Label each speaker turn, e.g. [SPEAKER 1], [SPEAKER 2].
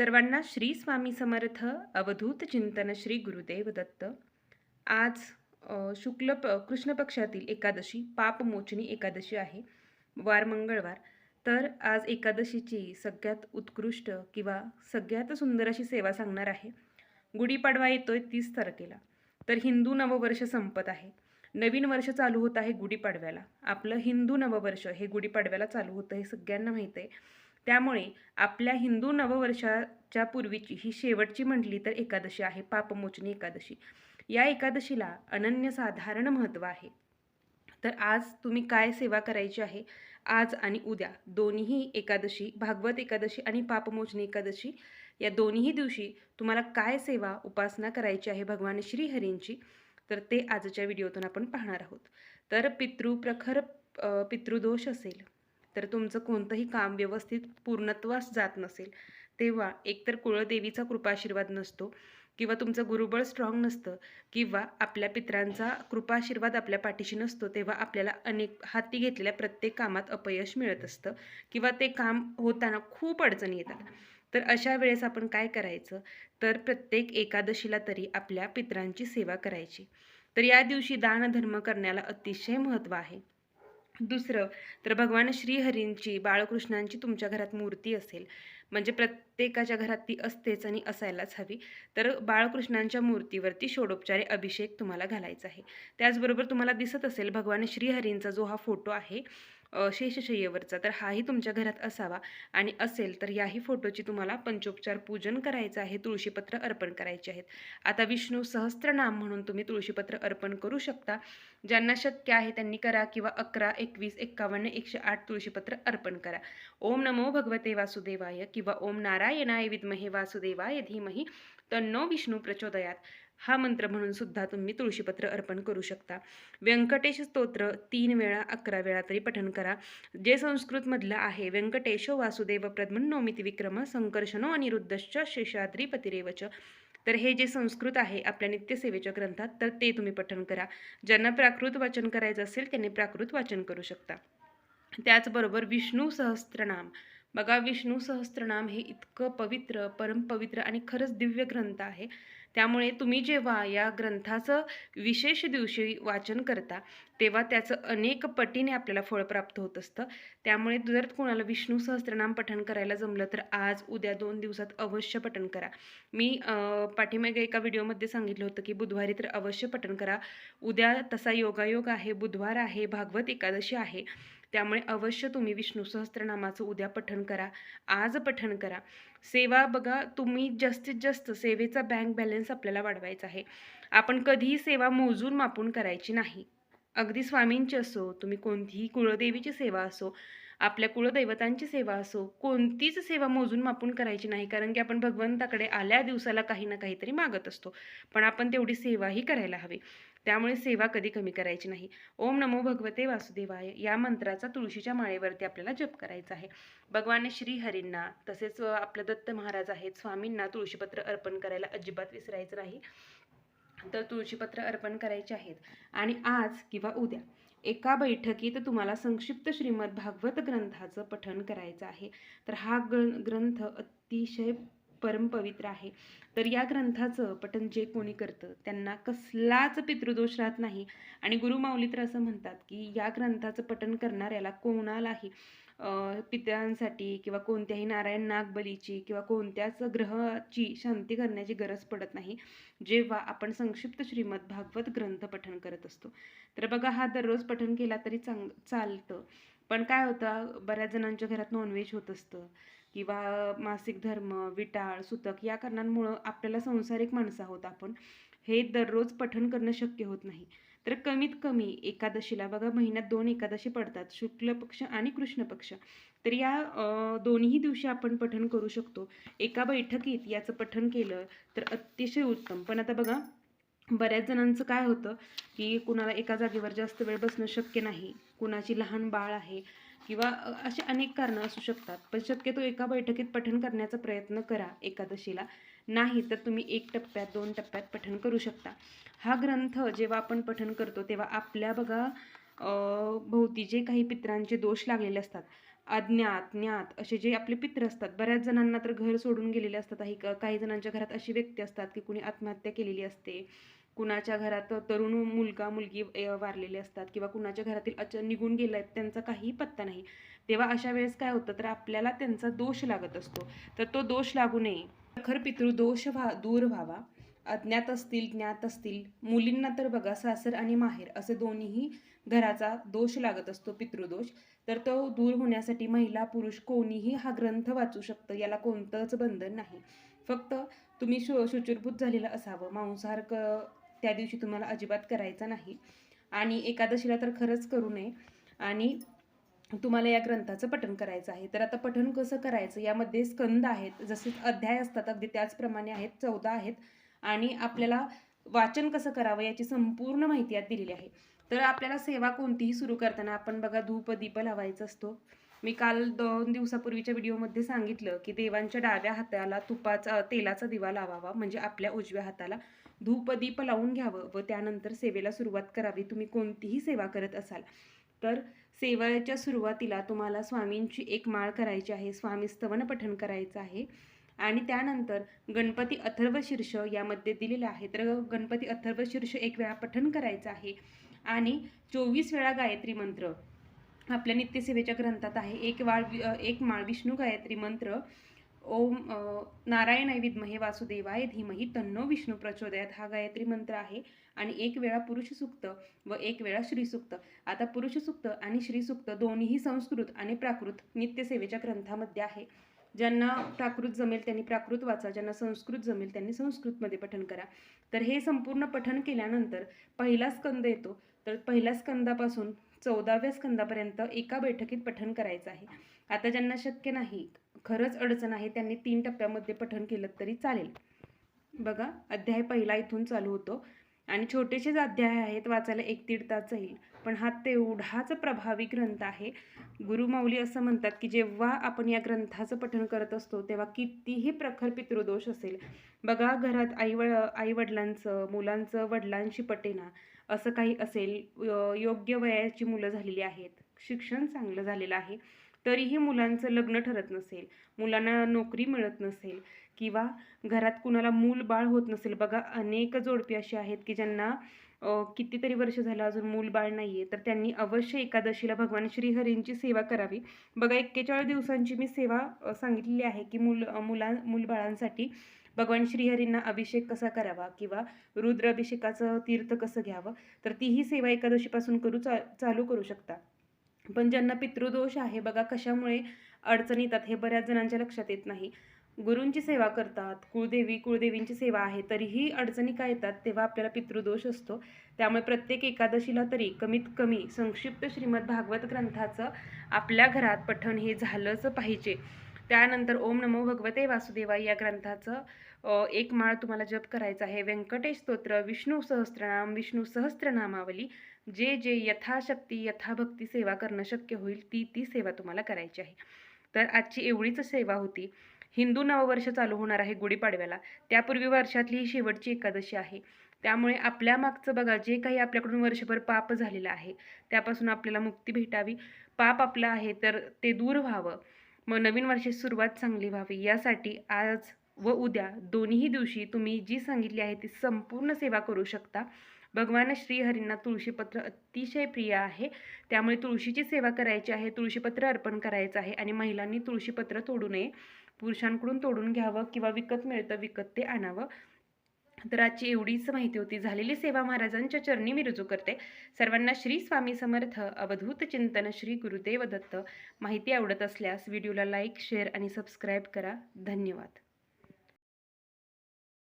[SPEAKER 1] सर्वांना श्री स्वामी समर्थ अवधूत चिंतन श्री गुरुदेव दत्त. आज शुक्ल प कृष्ण पक्षातील एकादशी पापमोचनी एकादशी आहे. वार मंगळवार. तर आज एकादशीची सगळ्यात उत्कृष्ट किंवा सगळ्यात सुंदर अशी सेवा सांगणार आहे. गुढीपाडवा येतोय तीस तारखेला. तर हिंदू नववर्ष संपत आहे. नवीन वर्ष चालू होत आहे गुढीपाडव्याला. आपलं हिंदू नववर्ष हे गुढीपाडव्याला चालू होतं हे सगळ्यांना माहीत आहे. त्यामुळे आपल्या हिंदू नववर्षाच्या पूर्वीची ही शेवटची म्हटली तर एकादशी आहे पापमोचनी एकादशी. या एकादशीला अनन्यसाधारण महत्त्व आहे. तर आज तुम्ही काय सेवा करायची आहे? आज आणि उद्या. दोन्हीही एकादशी भागवत एकादशी आणि पापमोचनी एकादशी या दोन्हीही दिवशी तुम्हाला काय सेवा उपासना करायची आहे भगवान श्रीहरींची? तर ते आजच्या व्हिडिओतून आपण पाहणार आहोत. तर पितृ प्रखर पितृदोष असेल. तर तुमचं कोणतंही काम व्यवस्थित पूर्णत्वास जात नसेल. तेव्हा एकतर कुळदेवीचा कृपाशीर्वाद नसतो किंवा तुमचं गुरुबळ स्ट्रॉंग नसतं किंवा आपल्या पित्रांचा कृपाशीर्वाद आपल्या पाठीशी नसतो तेव्हा आपल्याला अनेक हाती घेतलेल्या प्रत्येक कामात अपयश मिळत असतं किंवा ते काम होताना खूप अडचणी येतात. तर अशा वेळेस आपण काय करायचं? तर प्रत्येक एकादशीला तरी आपल्या पित्रांची सेवा करायची. तर या दिवशी दानधर्म करण्याला अतिशय महत्त्व आहे. दुसरं तर भगवान श्रीहरींची बाळकृष्णांची तुमच्या घरात मूर्ती असेल. म्हणजे प्रत्येकाच्या घरात ती असतेच आणि असायलाच हवी. तर बाळकृष्णांच्या मूर्तीवरती षोडोपचारे अभिषेक तुम्हाला घालायचा आहे. त्याचबरोबर तुम्हाला दिसत असेल भगवान श्रीहरींचा जो हा फोटो आहे शेषशय्येवरचा तर हाही तुमच्या घरात असावा. आणि असेल तर याही फोटोची तुम्हाला पंचोपचार पूजन करायचं आहे तुळशीपत्र अर्पण करायचे आहेत. आता विष्णू सहस्त्रनाम म्हणून तुम्ही तुळशीपत्र अर्पण करू शकता. ज्यांना शक्य आहे त्यांनी करा किंवा अकरा एकवीस एक्कावन्न एकशे आठ तुळशीपत्र अर्पण करा. ओम नमो भगवते वासुदेवाय किंवा ओम नारायणाय विद्महे वासुदेवाय धीमही तन्नो विष्णू प्रचोदयात. हा मंत्र म्हणून सुद्धा तुम्ही तुळशीपत्र अर्पण करू शकता. व्यंकटेश स्तोत्र तीन वेळा अकरा वेळा तरी पठन करा. जे संस्कृतमधलं आहे व्यंकटेशो वासुदेव प्रद्मन्नोमिती विक्रम संकर्षणो अनिरुद्धश्च शेषाद्री पतिरेवच तर हे जे संस्कृत आहे आपल्या नित्यसेवेच्या ग्रंथात तर ते तुम्ही पठण करा. ज्यांना प्राकृत वाचन करायचं असेल त्यांनी प्राकृत वाचन करू शकता. त्याचबरोबर विष्णू सहस्त्रनाम. बघा विष्णू सहस्त्रनाम हे इतकं पवित्र परमपवित्र आणि खरंच दिव्य ग्रंथ आहे. त्यामुळे तुम्ही जेव्हा या ग्रंथाचं विशेष दिवशी वाचन करता तेव्हा त्याचं अनेक पटीने आपल्याला फळ प्राप्त होत असतं. त्यामुळे जर कोणाला विष्णू सहस्त्रनाम पठण करायला जमलं तर आज उद्या दोन दिवसात अवश्य पठण करा. मी पाठीमागे एका व्हिडिओमध्ये सांगितलं होतं की बुधवारी तर अवश्य पठण करा. उद्या तसा योगायोग आहे बुधवार आहे भागवत एकादशी आहे. त्यामुळे अवश्य तुम्ही विष्णू सहस्त्रनामाचं उद्या पठण करा. आज पठण करा. सेवा बघा तुम्ही जास्तीत जास्त सेवेचा बँक बॅलन्स आपल्याला वाढवायचा आहे. आपण कधीही सेवा मोजून मापून करायची नाही. अगदी स्वामींची असो तुम्ही कोणतीही कुळदेवीची सेवा असो आपल्या कुळदैवतांची सेवा असो कोणतीच सेवा मोजून मापून करायची नाही कारण की आपण भगवंताकडे आल्या दिवसाला काही ना काहीतरी मागत असतो. पण आपण तेवढी सेवाही करायला हवी. त्यामुळे सेवा कधी कमी करायची नाही. ओम नमो भगवते वासुदेवाय. या मंत्राचा तुळशीच्या माळेवरती आपल्याला जप करायचा आहे. भगवान श्री हरींना तसेच आपलं दत्त महाराज आहेत स्वामींना तुळशीपत्र अर्पण करायला अजिबात विसरायचं नाही. तर तुळशीपत्र अर्पण करायचे आहेत. आणि आज किंवा उद्या एका बैठकीत तुम्हाला संक्षिप्त श्रीमद भागवत ग्रंथाचं पठण करायचं आहे. तर हा ग्र ग्रंथ अतिशय परमपवित्र आहे. तर या ग्रंथाचं पठन जे कोणी करतं त्यांना कसलाच पितृदोष राहत नाही. आणि गुरुमाऊली तर असं म्हणतात की या ग्रंथाचं पठन करणाऱ्याला कोणालाही पितरांसाठी किंवा कोणत्याही नारायण नागबलीची किंवा कोणत्याच ग्रहाची शांती करण्याची गरज पडत नाही जेव्हा आपण संक्षिप्त श्रीमद भागवत ग्रंथ पठन करत असतो. तर बघा हा दररोज पठन केला तरी चांग चालतं. पण काय होतं बऱ्याच जणांच्या घरात नॉनव्हेज होत असतं. किंवा मासिक धर्म विटाळ सुतक या कारणांमुळं आपल्याला संसारिक माणसं आहोत आपण. हे दररोज पठण करणं शक्य होत नाही. तर कमीत कमी एकादशीला बघा महिन्यात दोन एकादशी पडतात शुक्ल पक्ष आणि कृष्ण पक्ष. तर या दोन्ही दिवशी आपण पठण करू शकतो. एका बैठकीत याचं पठण केलं तर अतिशय उत्तम. पण आता बघा बऱ्याच जणांचं काय होतं की कुणाला एका जागेवर जास्त वेळ बसणं शक्य नाही कुणाची लहान बाळ आहे किंवा असे अशी अनेक कारणं असू शकतात. पण शक्यतो एका बैठकीत पठण करण्याचा प्रयत्न करा एकादशीला. नाही तर तुम्ही एक टप्प्यात दोन टप्प्यात पठण करू शकता. हा ग्रंथ जेव्हा आपण पठण करतो तेव्हा आपल्या बघा भोवती जे काही पित्रांचे दोष लागलेले असतात अज्ञात ज्ञात असे जे आपले पित्र असतात बऱ्याच जणांना तर घर सोडून गेलेले असतात. काही काही जणांच्या घरात अशी व्यक्ती असतात की कुणी आत्महत्या केलेली असते. कुणाच्या घरात तरुण मुलगा मुलगी वारलेले असतात किंवा कुणाच्या घरातील अच निघून गेले आहेत त्यांचा काहीही पत्ता नाही. तेव्हा अशा वेळेस काय होतं? तर आपल्याला त्यांचा दोष लागत असतो. तर तो दोष लागू नये. खर पितृदोष व्हा दूर व्हावा. अज्ञात असतील ज्ञात असतील मुलींना तर बघा सासर आणि माहेर असे दोन्हीही घराचा दोष लागत असतो पितृदोष तर तो दूर होण्यासाठी महिला पुरुष कोणीही हा ग्रंथ वाचू शकतं याला कोणतंच बंधन नाही. फक्त तुम्ही शु शुचिरभूत झालेलं असावं. मांसाहार क त्या दिवशी तुम्हाला अजिबात करायचा नाही. आणि एकादशीला तर खरंच करू नये. आणि तुम्हाला या ग्रंथाचं पठण करायचं आहे. तर आता पठण कसं करायचं? यामध्ये स्कंद आहेत. जसे अध्याय असतात अगदी त्याचप्रमाणे आहेत चौदा आहेत. आणि आपल्याला वाचन कसं करावं याची संपूर्ण माहिती यात दिलेली आहे. तर आपल्याला सेवा कोणतीही सुरू करताना आपण बघा धूप दीप लावायचा असतो. मी काल दोन दिवसापूर्वीच्या व्हिडिओमध्ये सांगितलं की देवांच्या डाव्या हाताला तुपाचा तेलाचा दिवा लावावा. म्हणजे आपल्या उजव्या हाताला. धूपदीप लावून घ्यावं व त्यानंतर सेवेला सुरुवात करावी. तुम्ही कोणतीही सेवा करत असाल तर सेवेच्या सुरुवातीला तुम्हाला स्वामींची एक माळ करायची आहे. स्वामी स्तवन पठण करायचं आहे. आणि त्यानंतर गणपती अथर्व शीर्ष यामध्ये दिलेलं आहे. तर गणपती अथर्व शीर्ष एक वेळा पठण करायचं आहे. आणि चोवीस वेळा गायत्री मंत्र. आपल्या नित्यसेवेच्या ग्रंथात आहे. एक वाळ एक माळ विष्णू गायत्री मंत्र. ओम नारायण नारायणाय विद्महे वासुदेवाय धीमही तन्नो विष्णू प्रचोदयात. हा गायत्री मंत्र आहे. आणि एक वेळा पुरुष सुक्त व एक वेळा श्रीसुक्त आता पुरुष सुक्त आणि श्रीसुक्त दोन्हीही संस्कृत आणि प्राकृत नित्यसेवेच्या ग्रंथामध्ये आहे. ज्यांना प्राकृत जमेल त्यांनी प्राकृत वाचा. ज्यांना संस्कृत जमेल त्यांनी संस्कृतमध्ये पठण करा. तर हे संपूर्ण पठण केल्यानंतर पहिला स्कंद येतो. तर पहिल्या स्कंदापासून चौदाव्या स्कंदापर्यंत एका बैठकीत पठण करायचं आहे. आता ज्यांना शक्य नाही खरंच अडचण आहे त्यांनी तीन टप्प्यामध्ये पठण केलं तरी चालेल. बघा अध्याय पहिला इथून चालू होतो. आणि छोटेसेच अध्याय आहेत वाचायला एक दीड तास जाईल पण हा तेवढाच प्रभावी ग्रंथ आहे. गुरुमाऊली असं म्हणतात की जेव्हा आपण या ग्रंथाचं पठण करत असतो तेव्हा कितीही प्रखर पितृदोष असेल. बघा घरात आई व आईवडिलांचं मुलांचं वडिलांशी पटेना असं काही असेल योग्य वयाची मुलं झालेली आहेत. शिक्षण चांगलं झालेलं आहे. तरीही मुलांचं लग्न ठरत नसेल मुलांना नोकरी मिळत नसेल किंवा घरात कुणाला मूल बाळ होत नसेल. बघा अनेक जोडपी अशी आहेत की ज्यांना कितीतरी वर्ष झालं अजून मूल बाळ नाही आहे तर त्यांनी अवश्य एकादशीला भगवान श्रीहरींची सेवा करावी. बघा एक्केचाळीस दिवसांची मी सेवा सांगितलेली आहे की मुल मुला मूलबाळांसाठी भगवान श्रीहरींना अभिषेक कसा करावा किंवा रुद्राभिषेकाचं तीर्थ कसं घ्यावं तर तीही सेवा एकादशीपासून करू चा चालू करू शकता. पण ज्यांना पितृदोष आहे बघा कशामुळे अडचणी येतात हे बऱ्याच जणांच्या लक्षात येत नाही. गुरूंची सेवा करतात कुळदेवी कुळदेवींची सेवा आहे तरीही अडचणी काय येतात तेव्हा आपल्याला पितृदोष असतो. त्यामुळे प्रत्येक एकादशीला तरी कमीत कमी संक्षिप्त श्रीमद भागवत ग्रंथाचं आपल्या घरात पठण हे झालंच पाहिजे. त्यानंतर ओम नमो भगवते वासुदेवाय या ग्रंथाचं एक माळ तुम्हाला जप करायचा आहे. व्यंकटेश स्तोत्र विष्णू सहस्त्रनाम विष्णू सहस्त्रनामावली जे जे यथाशक्ती यथाभक्ती सेवा करणं शक्य होईल ती ती सेवा तुम्हाला करायची आहे. तर आजची एवढीच सेवा होती. हिंदू नववर्ष चालू होणार आहे गुढीपाडव्याला. त्यापूर्वी वर्षातली ही शेवटची एकादशी आहे. त्यामुळे आपल्या मागचं बघा जे काही आपल्याकडून वर्षभर पाप झालेलं आहे त्यापासून आपल्याला मुक्ती भेटावी. पाप आपलं आहे तर ते दूर व्हावं. मग नवीन वर्षाची सुरुवात चांगली व्हावी. यासाठी आज व उद्या दोन्ही दिवशी तुम्ही जी सांगितली आहे ती संपूर्ण सेवा करू शकता. भगवान श्रीहरींना तुळशीपत्र अतिशय प्रिय आहे. त्यामुळे तुळशीची सेवा करायची आहे तुळशीपत्र अर्पण करायचं आहे आणि महिलांनी तुळशीपत्र तोडू नये. पुरुषांकडून तोडून घ्यावं किंवा विकत मिळतं विकत ते आणावं. तर आजची एवढीच माहिती होती. झालेली सेवा महाराजांच्या चरणी मी रुजू करते. सर्वांना श्री स्वामी समर्थ. अवधूत चिंतन श्री गुरुदेव दत्त. माहिती आवडत असल्यास व्हिडिओला लाईक शेअर आणि सबस्क्राईब करा. धन्यवाद.